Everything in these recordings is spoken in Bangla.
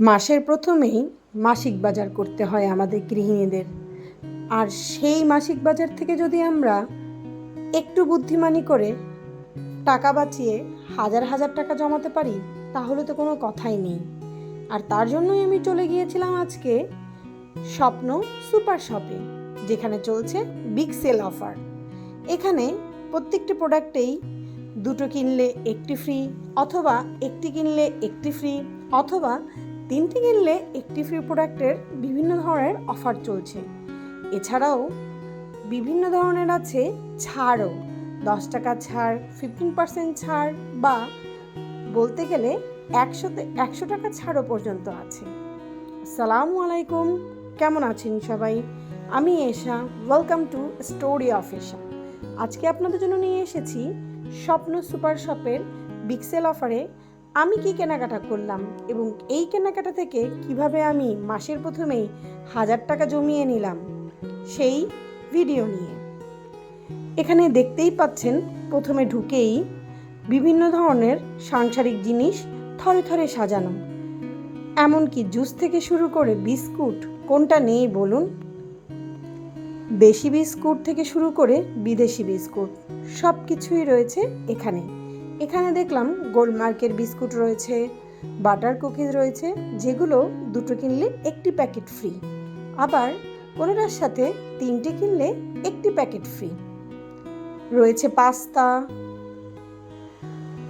মাসের প্রথমেই মাসিক বাজার করতে হয় আমাদের গৃহিণীদের। আর সেই মাসিক বাজার থেকে যদি আমরা একটু বুদ্ধিমানি করে টাকা বাঁচিয়ে হাজার হাজার টাকা জমাতে পারি, তাহলে তো কোনো কথাই নেই। আর তার জন্যই আমি চলে গিয়েছিলাম আজকে স্বপ্ন সুপার শপে, যেখানে চলছে বিগ সেল অফার। এখানে প্রত্যেকটি প্রোডাক্টেই দুটো কিনলে একটি ফ্রি অথবা একটি কিনলে একটি ফ্রি অথবা তিনটি কিনলে একটি ফ্রি প্রোডাক্টের বিভিন্ন ধরনের অফার চলছে। এছাড়াও বিভিন্ন ধরনের আছে ছাড়ও। দশ টাকা ছাড় ফিফটিন পার্সেন্ট ছাড় বা বলতে গেলে একশোতে, একশো টাকা ছাড়ও পর্যন্ত আছে। আসসালামু আলাইকুম, কেমন আছেন সবাই? আমি Esha welcome to story of Esha আজকে আপনাদের জন্য নিয়ে এসেছি স্বপ্ন সুপার শপের বিক্সেল অফারে আমি কি কেনাকাটা করলাম এবং এই কেনাকাটা থেকে কীভাবে আমি মাসের প্রথমেই হাজার টাকা জমিয়ে নিলাম, সেই ভিডিও নিয়ে। এখানে দেখতেই পাচ্ছেন, প্রথমে ঢুকেই বিভিন্ন ধরনের সাংসারিক জিনিস থরে থরে সাজানো। এমনকি জুস থেকে শুরু করে বিস্কুট, কোনটা নেই বলুন? দেশি বিস্কুট থেকে শুরু করে বিদেশি বিস্কুট সব কিছুই রয়েছে এখানে। এখানে দেখলাম গোলমার্কের বিস্কুট রয়েছে, বাটার কুকিজ রয়েছে, যেগুলো দুটো কিনলে একটি প্যাকেট ফ্রি। আবার কোনোটার সাথে তিনটে কিনলে একটি প্যাকেট ফ্রি। রয়েছে পাস্তা।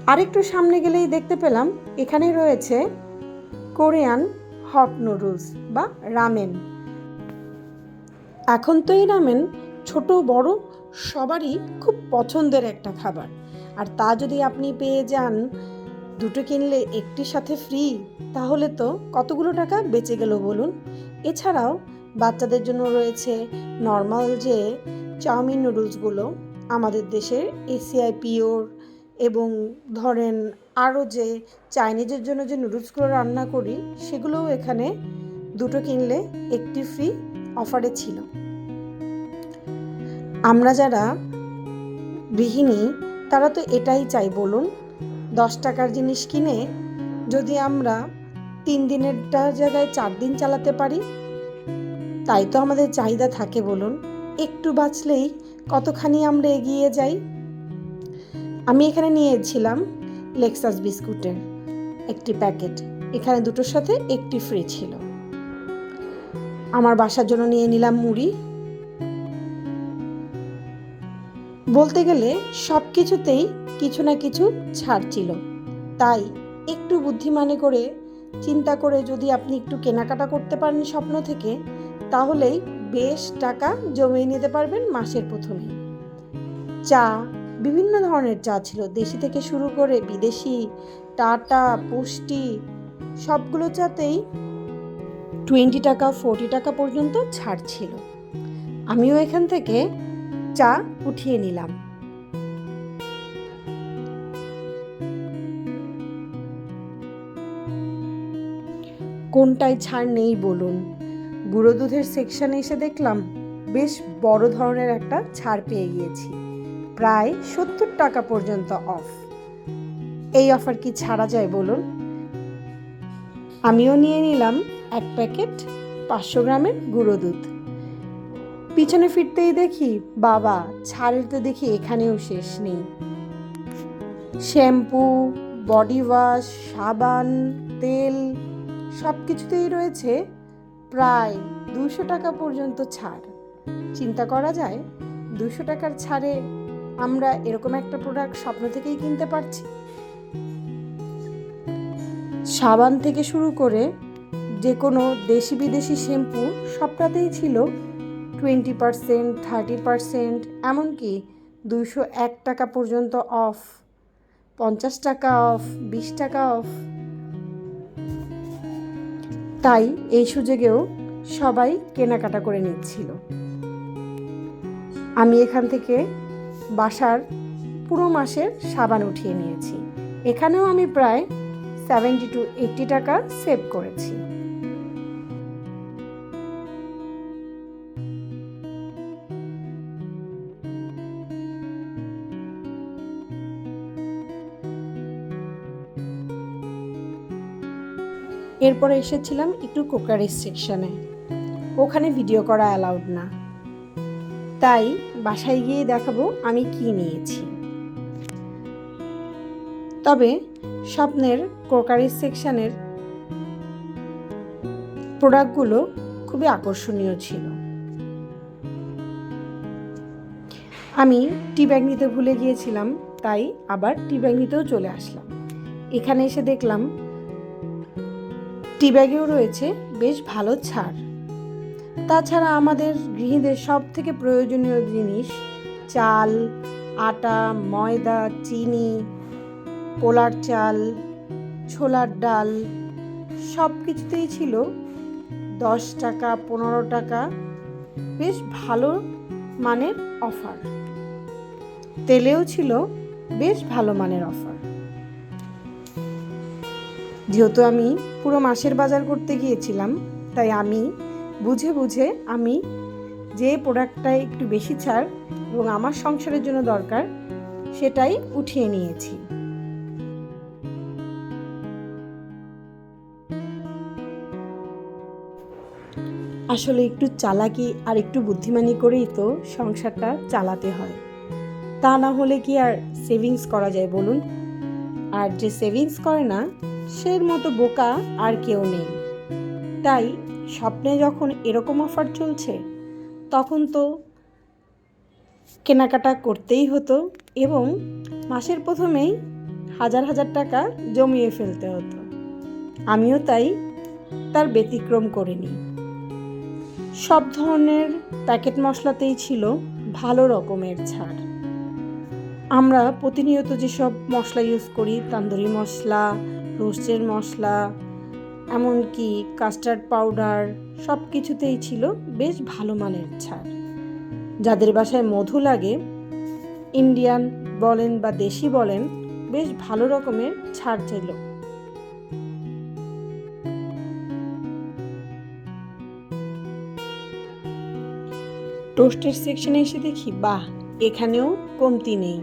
আরেকটু সামনে গেলেই দেখতে পেলাম, এখানে রয়েছে কোরিয়ান হট নুডলস বা রামেন। এখন তো এই রামেন ছোট, বড়, সবারই খুব পছন্দের একটা খাবার। আর তা যদি আপনি পেয়ে যান, দুটো কিনলে একটির সাথে ফ্রি তাহলে তো কতগুলো টাকা বেঁচে গেল বলুন। এছাড়াও বাচ্চাদের জন্য রয়েছে নর্মাল যে চাউমিন নুডলসগুলো আমাদের দেশের এসিআই পিওর এবং ধরেন আরও যে চাইনিজের জন্য যে নুডলসগুলো রান্না করি, সেগুলোও এখানে দুটো কিনলে একটি ফ্রি অফারে ছিল। আমরা যারা গৃহিণী তারা তো এটাই চাই, বলুন। দশ টাকার জিনিস কিনে যদি আমরা তিন দিনেরটা জায়গায় চার দিন চালাতে পারি, তাই তো আমাদের চাহিদা থাকে, বলুন। একটু বাঁচলেই কতখানি আমরা এগিয়ে যাই? আমি এখানে নিয়েছিলাম লেক্সাস বিস্কুটের একটি প্যাকেট। এখানে দুটোর সাথে একটি ফ্রি ছিল। আমার বাসার জন্য নিয়ে নিলাম মুড়ি। বলতে গেলে সব কিছুতেই কিছু না কিছু ছাড় ছিল। তাই একটু বুদ্ধিমানে করে চিন্তা করে যদি আপনি একটু কেনাকাটা করতে পারেন স্বপ্ন থেকে, তাহলেই বেশ টাকা জমিয়ে নিতে পারবেন মাসের প্রথমে। চা, বিভিন্ন ধরনের চা ছিল। দেশি থেকে শুরু করে বিদেশি, টাটা, পুষ্টি, সবগুলো চাতেই টোয়েন্টি টাকা, ফোরটি টাকা পর্যন্ত ছাড় ছিল। আমিও এখান থেকে চা উঠিয়ে নিলাম। কোনটায় ছাড় নেই বলুন। গুঁড়ো দুধের সেকশনে এসে দেখলাম, বেশ বড় ধরনের একটা ছাড় পেয়ে গিয়েছি। প্রায় সত্তর টাকা পর্যন্ত অফ এই অফার কি ছাড়া যায় বলুন? আমিও নিয়ে নিলাম এক প্যাকেট পাঁচশো গ্রামের গুঁড়ো দুধ। পিছনে ফিরতেই দেখি বাবা ছাড়ের তো দেখি এখানেও শেষ নেই। শ্যাম্পু, বডি ওয়াশ, সাবান, তেল সব কিছুতেই রয়েছে প্রায় দুশো টাকা পর্যন্ত ছাড়। চিন্তা করা যায়, দুশো টাকার ছাড়ে আমরা এরকম একটা প্রোডাক্ট স্বপ্ন থেকেই কিনতে পারছি? সাবান থেকে শুরু করে যে কোনো দেশি বিদেশি শ্যাম্পু সবটাতেই ছিল টোয়েন্টি পারসেন্ট থার্টি পারসেন্ট এমনকি দুশো এক টাকা পর্যন্ত অফ পঞ্চাশ টাকা অফ বিশ টাকা অফ তাই এই সুযোগেও সবাই কেনাকাটা করে নিচ্ছিল। আমি এখান থেকে বাসার পুরো মাসের সাবান উঠিয়ে নিয়েছি। এখানেও আমি প্রায় সেভেন্টি টু এইট্টি টাকা সেভ করেছি। এরপরে এসেছিলাম একটু কোকারিস সেকশনে ওখানে ভিডিও করা অ্যালাউড না। তাই বাসায় গিয়ে দেখাবো আমি কি নিয়েছি। তবে স্বপ্নের ক্রোকারিস সেকশনের প্রোডাক্টগুলো খুবই আকর্ষণীয় ছিল। আমি টি ব্যাগ নিতে ভুলে গিয়েছিলাম, তাই আবার টি ব্যাগ নিতেও চলে আসলাম। এখানে এসে দেখলাম টি ব্যাগেও রয়েছে বেশ ভালো ছাড়। তাছাড়া আমাদের গৃহীদের সব থেকে প্রয়োজনীয় জিনিস চাল, আটা, ময়দা, চিনি, পোলার চাল, ছোলার ডাল সব কিছুতেই ছিল দশ টাকা, পনেরো টাকা, বেশ ভালো মানের অফার। তেলেও ছিল বেশ ভালো মানের অফার। যেহেতু আমি পুরো মাসের বাজার করতে গিয়েছিলাম, তাই আমি বুঝে বুঝে আমি যে প্রোডাক্টটায় একটু বেশি ছাড় এবং আমার সংসারের জন্য দরকার, সেটাই উঠিয়ে নিয়েছি। আসলে একটু চালাকি আর একটু বুদ্ধিমানি করেই তো সংসারটা চালাতে হয়। তা না হলে কি আর সেভিংস করা যায় বলুন? আর যে সেভিংস করে না সের মতো বোকা আর কেউ নেই। তাই স্বপ্নে যখন এরকম অফার চলছে, তখন তো কেনাকাটা করতেই হতো এবং মাসের প্রথমেই হাজার হাজার টাকা জমিয়ে ফেলতে হতো। আমিও তাই তার ব্যতিক্রম করিনি। সব ধরনের প্যাকেট মশলাতেই ছিল ভালো রকমের ছাড়। আমরা প্রতিনিয়ত যেসব মশলা ইউজ করি, তান্দুরি মশলা রোস্টের মশলা, এমনকি কাস্টার্ড পাউডার সব কিছুতেই ছিল বেশ ভালো মানের ছাড়। যাদের বাসায় মধু লাগে, ইন্ডিয়ান বলেন বা দেশি বলেন, বেশ ভালো রকমের ছাড় ছিল টোস্টের সেকশনে এসে দেখি, বাহ, এখানেও কমতি নেই।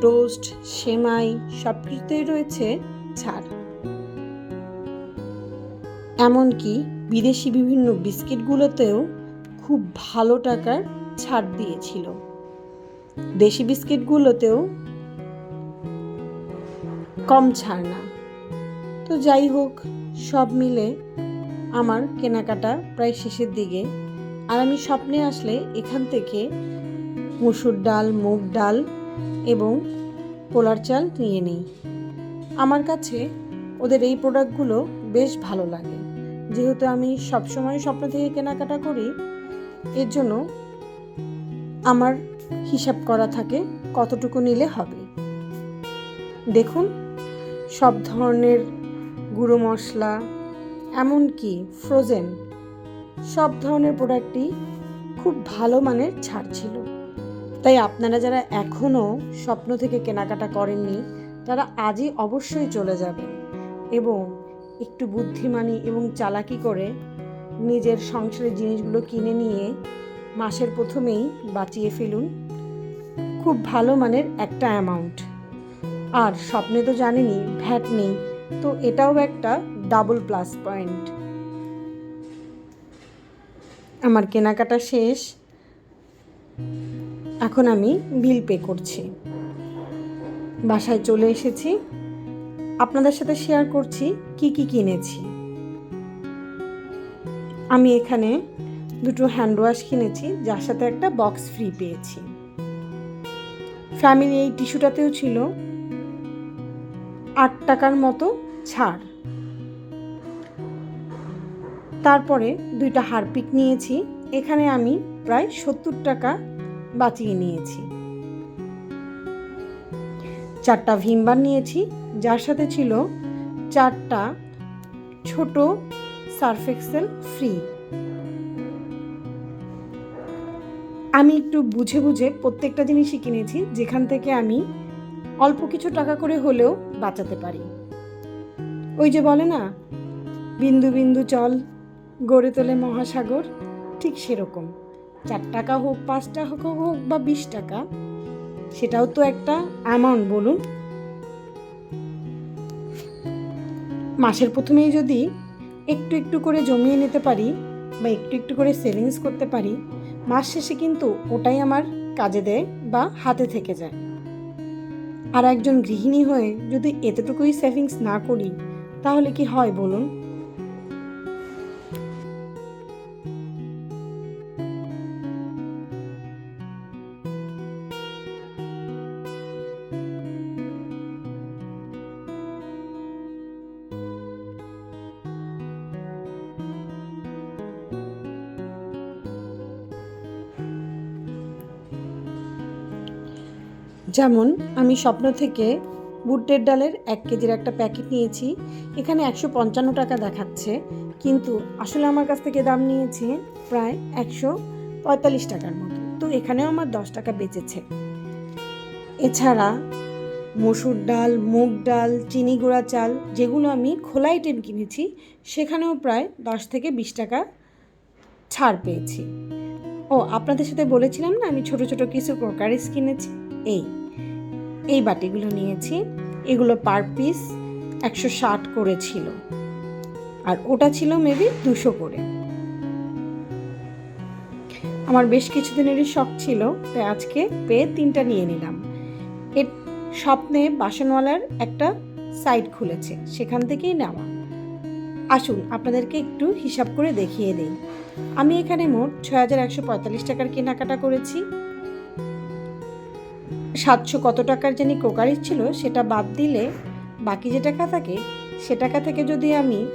টোস্ট সেমাই সব কিছুতেই রয়েছে ছাড়। এমনকি বিদেশি বিভিন্ন বিস্কিটগুলোতেও খুব ভালো টাকার ছাড় দিয়েছিল। দেশি বিস্কিটগুলোতেও কম ছাড় না। তো যাই হোক, সব মিলে আমার কেনাকাটা প্রায় শেষের দিকে। আর আমি স্বপ্নে আসলে এখান থেকে মুসুর ডাল, মুগ ডাল এবং পোলার চাল নিয়ে নিই। আমার কাছে ওদের এই প্রোডাক্টগুলো বেশ ভালো লাগে। যেহেতু আমি সবসময় স্বপ্ন থেকে কেনাকাটা করি, এর জন্য আমার হিসাব করা থাকে কতটুকু নিলে হবে। দেখুন, সব ধরনের গুঁড়ো মশলা, এমনকি ফ্রোজেন সব ধরনের প্রোডাক্টই খুব ভালো মানের ছাড় ছিল। তাই আপনারা যারা এখনও স্বপ্ন থেকে কেনাকাটা করেননি তারা আজই অবশ্যই চলে যাবেন এবং একটু বুদ্ধিমানি এবং চালাকি করে নিজের সংসারের জিনিসগুলো কিনে নিয়ে মাসের প্রথমেই বাঁচিয়ে ফেলুন। খুব ভালো মানের একটা অ্যামাউন্ট আর স্বপ্নে তো জানেনই, ভ্যাট নেই, তো এটাও একটা ডাবল প্লাস পয়েন্ট আমার কেনাকাটা শেষ। এখন আমি বিল পে করছি। বাসায় চলে এসেছি। আপনাদের সাথে শেয়ার করছি কি কি কিনেছি। আমি এখানে দুটো হ্যান্ড ওয়াশ কিনেছি, যার সাথে একটা বক্স ফ্রি পেয়েছি। ফ্যামিলি এই টিস্যুটাতেও ছিল আট টাকার মতো ছাড়। তারপরে দুইটা হারপিক নিয়েছি, এখানে আমি প্রায় সত্তর টাকা বাঁচিয়ে নিয়েছি। চারটা ভিমবার নিয়েছি, যার সাথে ছিল চারটা ছোট সার্ফ এক্সেল ফ্রি। আমি একটু বুঝে বুঝে প্রত্যেকটা জিনিসই কিনেছি, যেখান থেকে আমি অল্প কিছু টাকা করে হলেও বাঁচাতে পারি। ওই যে বলে না, বিন্দু বিন্দু চল গড়ে তোলে মহাসাগর, ঠিক সেরকম। চার টাকা হোক, পাঁচ টাকা হোক বা বিশ টাকা সেটাও তো একটা অ্যামাউন্ট বলুন। মাসের প্রথমেই যদি একটু একটু করে জমিয়ে নিতে পারি বা একটু একটু করে সেভিংস করতে পারি, মাস শেষে কিন্তু ওটাই আমার কাজে দেয় বা হাতে থেকে যায়। আর একজন গৃহিণী হয়ে যদি এতটুকুই সেভিংস না করি, তাহলে কি হয় বলুন? যেমন, আমি স্বপ্ন থেকে বুটের ডালের এক কেজির একটা প্যাকেট নিয়েছি, এখানে একশো পঞ্চান্ন টাকা দেখাচ্ছে, কিন্তু আসলে আমার কাছ থেকে দাম নিয়েছে প্রায় একশো পঁয়তাল্লিশ টাকার মতো। তো এখানেও আমার দশ টাকা বেঁচেছে। এছাড়া মসুর ডাল, মুগ ডাল, চিনি গুঁড়া চাল যেগুলো আমি খোলা আইটেম কিনেছি, সেখানেও প্রায় দশ থেকে বিশ টাকা ছাড় পেয়েছি। ও, আপনাদের সাথে বলেছিলাম না, আমি ছোট ছোট কিছু ক্রোকারিস কিনেছি? এই। এই বাটিগুলো নিয়েছি। এগুলো পার পিস একশো ষাট করে ছিল। আর ওটা ছিল মেবি দুশো করে। আমার বেশ কিছুদিনেরই শখ ছিল, তাই আজকে পেয়ে তিনটা নিয়ে নিলাম। এর স্বপ্নে বাসনওয়ালার একটা সাইট খুলেছে, সেখান থেকেই নেওয়া। আসুন, আপনাদেরকে একটু হিসাব করে দেখিয়ে দিই। আমি এখানে মোট ছয় হাজার একশো পঁয়তাল্লিশ টাকার কেনাকাটা করেছি। সাতশো কত টাকার জানি কোকারিজ ছিল, সেটা বাদ দিলে বাকি যে টাকা থাকে, সে টাকা থেকে যদি আমি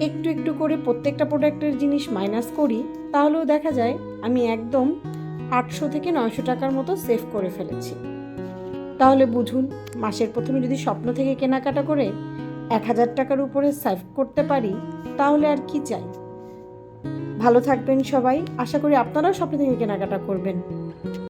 একটু একটু করে প্রত্যেকটা প্রোডাক্টের জিনিস মাইনাস করি, তাহলেও দেখা যায় আমি একদম আটশো থেকে নয়শো টাকার মতো সেভ করে ফেলেছি। তাহলে বুঝুন, মাসের প্রথমে যদি স্বপ্ন থেকে কেনাকাটা করে এক হাজার টাকার উপরে সেভ করতে পারি, তাহলে আর কি চাই? ভালো থাকবেন সবাই, আশা করি আপনারাও স্বপ্ন থেকে কেনাকাটা করবেন।